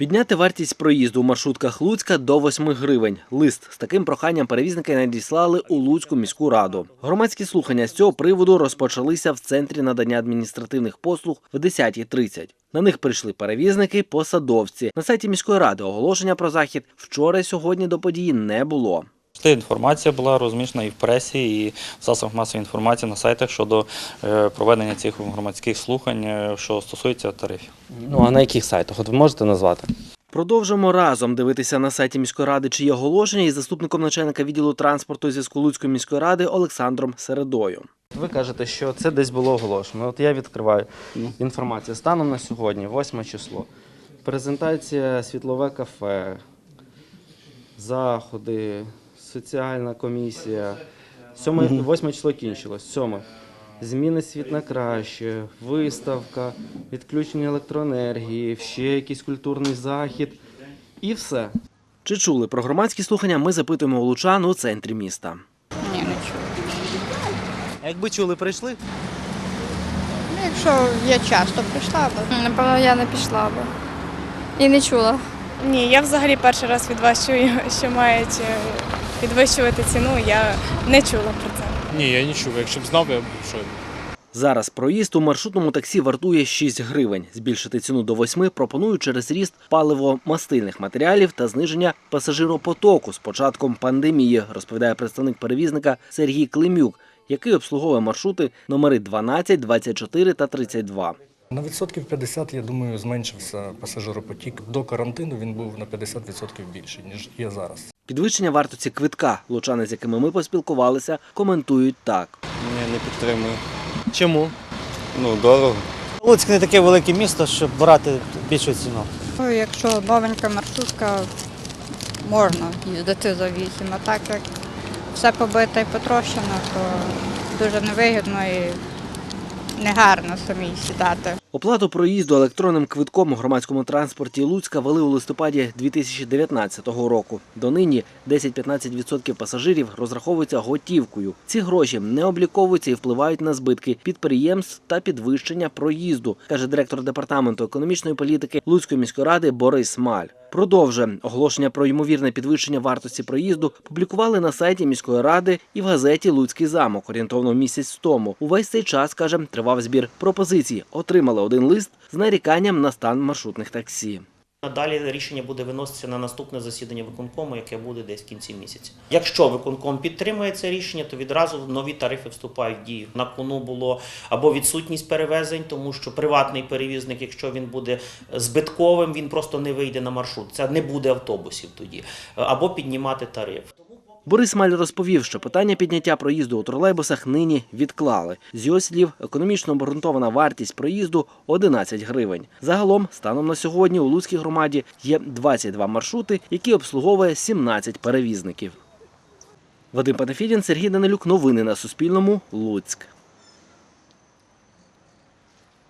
Підняти вартість проїзду у маршрутках Луцька до 8 гривень. Лист з таким проханням перевізники надіслали у Луцьку міську раду. Громадські слухання з цього приводу розпочалися в центрі надання адміністративних послуг в 10.30. На них прийшли перевізники, посадовці. На сайті міської ради оголошення про захід вчора і сьогодні до події не було. Та інформація була розміщена і в пресі, і в засобах масової інформації на сайтах щодо е, проведення цих громадських слухань, е, що стосується тарифів. Ну а на яких сайтах? От ви можете назвати? Продовжимо разом дивитися на сайті міської ради, чи є оголошення із заступником начальника відділу транспорту і зв'язку Луцької міської ради Олександром Середою. Ви кажете, що це десь було оголошено. От я відкриваю інформацію. Станом на сьогодні, 8 число. Презентація світлове кафе, заходи, соціальна комісія. 7, 8 число кінчилось. 7. Зміни світ на краще, виставка, відключення електроенергії, ще якийсь культурний захід. І все. Чи чули про громадські слухання? Ми запитуємо у лучан у центрі міста. Ні, не чула. Якби чули, прийшли? Ну, якщо я часто прийшла б. Напевно, я не пішла би. І не чула. Ні, я взагалі перший раз від вас чую, що мають е, підвищувати ціну. Я не чула про це. Ні, я не чув. Якщо б знав, я б що. Зараз проїзд у маршрутному таксі вартує 6 гривень. Збільшити ціну до 8 пропонують через ріст паливо-мастильних матеріалів та зниження пасажиропотоку з початком пандемії, розповідає представник перевізника Сергій Климюк, який обслуговує маршрути номери 12, 24 та 32. На відсотків 50, я думаю, зменшився пасажиропотік. До карантину він був на 50% більший, ніж є зараз. Підвищення вартості квитка лучани, з якими ми поспілкувалися, коментують так. Ні, не підтримую. Чому? Ну, дорого. Луцьк не таке велике місто, щоб брати більшу ціну. Ну, якщо новенька маршрутка, можна їздити за 8, а так як все побите і потрощено, то дуже невигідно і негарно самій сідати. Оплату проїзду електронним квитком у громадському транспорті Луцька вели у листопаді 2019 року. Донині 10-15% пасажирів розраховуються готівкою. Ці гроші не обліковуються і впливають на збитки підприємств та підвищення проїзду, каже директор департаменту економічної політики Луцької міської ради Борис Маль. Продовжує оголошення про ймовірне підвищення вартості проїзду публікували на сайті міської ради і в газеті Луцький замок орієнтовно місяць тому. Увесь цей час каже, тривав збір пропозицій. Отримали один лист з наріканням на стан маршрутних таксі. Далі рішення буде виноситися на наступне засідання виконкому, яке буде десь в кінці місяця. Якщо виконком підтримує це рішення, то відразу нові тарифи вступають в дію. На кону було або відсутність перевезень, тому що приватний перевізник, якщо він буде збитковим, він просто не вийде на маршрут. Це не буде автобусів тоді, або піднімати тариф. Борис Маль розповів, що питання підняття проїзду у тролейбусах нині відклали. З його слів, економічно обґрунтована вартість проїзду 11 гривень. Загалом, станом на сьогодні у Луцькій громаді є 22 маршрути, які обслуговує 17 перевізників. Вадим Панафідін, Сергій Данилюк. Новини на Суспільному. Луцьк.